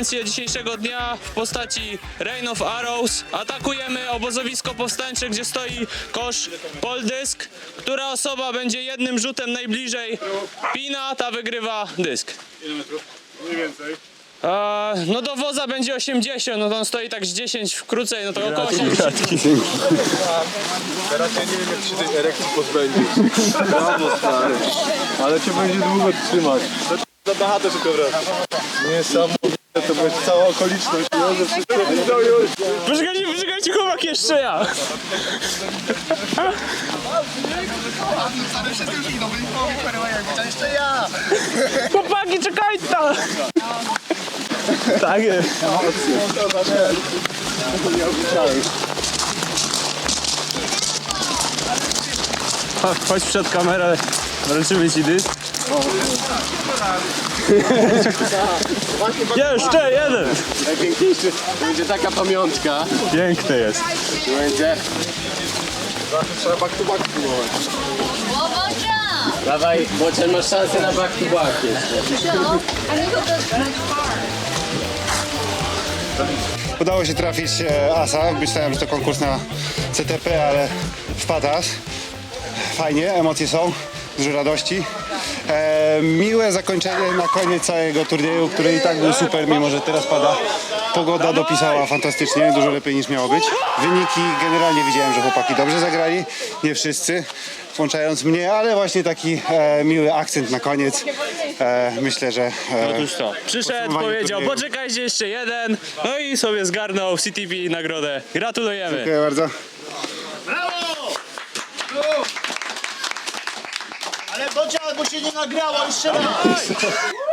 konsekwencje dzisiejszego dnia w postaci Rain of Arrows. Atakujemy obozowisko powstańcze, gdzie stoi kosz Poldysk. Która osoba będzie jednym rzutem najbliżej pina, ta wygrywa dysk. Mniej więcej. A, no do woza będzie 80, no to on stoi tak z 10 krócej, no to około 80. Teraz ja nie wiem jak się tej erekcji pozbędziesz. Brawo stary. Ale cię będzie długo trzymać. Za dachatę szybko wraca. Niesamowite, to będzie cała okoliczność. No, już. Poczekajcie, poczekajcie, chłopak, jeszcze ja. Chłopaki, czekajcie tam. Tak jest. Chodź, chodź przed kamerę, wręczymy ci dysk. Jeszcze jeden! Najpiękniejszy będzie taka pamiątka. Piękny jest. Będzie. Trzeba back to back! Dawaj, Bocian masz szansę na back to back jeszcze. Udało się trafić e, asa. Myślałem, że to konkurs na CTP, ale wpadł as. Fajnie, emocje są, dużo radości. E, miłe zakończenie na koniec całego turnieju, który i tak był super, mimo że teraz pada. Pogoda dopisała fantastycznie, dużo lepiej niż miało być. Wyniki generalnie widziałem, że chłopaki dobrze zagrali, nie wszyscy, włączając mnie, ale właśnie taki e, miły akcent na koniec. E, myślę, że e, Otóż to. Przyszedł, Podsumowanie powiedział, turnieju. poczekajcie jeszcze jeden. No i sobie zgarnął CTV nagrodę. Gratulujemy. dziękuję bardzo. Ale Bocia, bo się nie nagrało jeszcze raz!